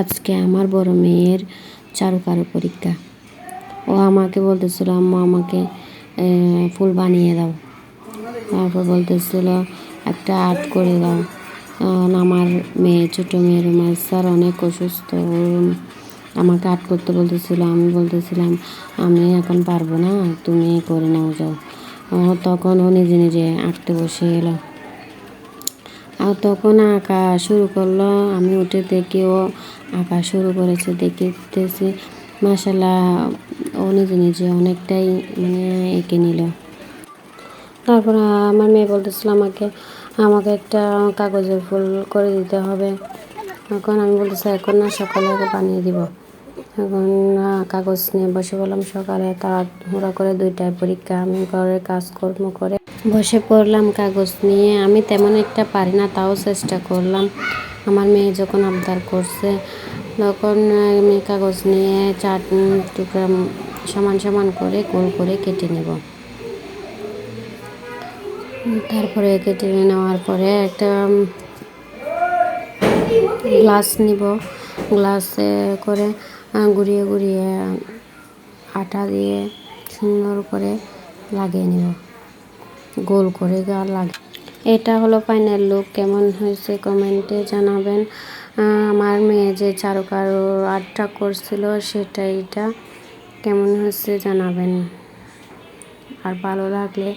আজকে আমার বড় মেয়ের চারুকারু পরীক্ষা। ও আমাকে বলতেছিল, আম্মু, আমাকে ফুল বানিয়ে দাও। তারপর বলতেছিল, একটা আর্ট করে দাও। আমার মেয়ে, ছোটো মেয়ে রুমাল, স্যার অনেক অসুস্থ। আমাকে আর্ট করতে বলতেছিল, আমি বলতেছিলাম, আমি এখন পারব না, তুমি করে নাও যাও। তখন ও নিজে নিজে আঁকতে বসে এলো। আর তখন আঁকা শুরু করল, আমি উঠে দেখি ও আঁকা শুরু করেছে, দেখতেছি মাসাল্লাহ ও নিজে নিজে অনেকটাই মানে এঁকে নিল। তারপর আমার মেয়ে বলতেছিল আমাকে আমাকে একটা কাগজের ফুল করে দিতে হবে। এখন আমি বলতেছি, এখন না, সকালে বানিয়ে দিব। এখন কাগজ নিয়ে বসে বললাম সকালে। তাড়াহুড়া করে দুইটায় পরীক্ষা, আমি ঘরের কাজকর্ম করে বসে পড়লাম কাগজ নিয়ে। আমি তেমন একটা পারি না, তাও চেষ্টা করলাম। আমার মেয়ে যখন আবদার করছে, তখন আমি কাগজ নিয়ে চার টুকরা সমান সমান করে গোল করে কেটে নেব। তারপরে কেটে নেওয়ার পরে একটা গ্লাস নিব। গ্লাসে করে ঘুরিয়ে ঘুরিয়ে আটা দিয়ে সুন্দর করে লাগিয়ে নেব। গোল করে গা লাগে। এটা হলো ফাইনাল লুক কেমন হয়েছে কমেন্টে জানাবেন। আমার মেয়ে যে চারুকারু আর্টটা করছিল সেটা এটা কেমন হয়েছে জানাবেন। আর ভালো লাগলে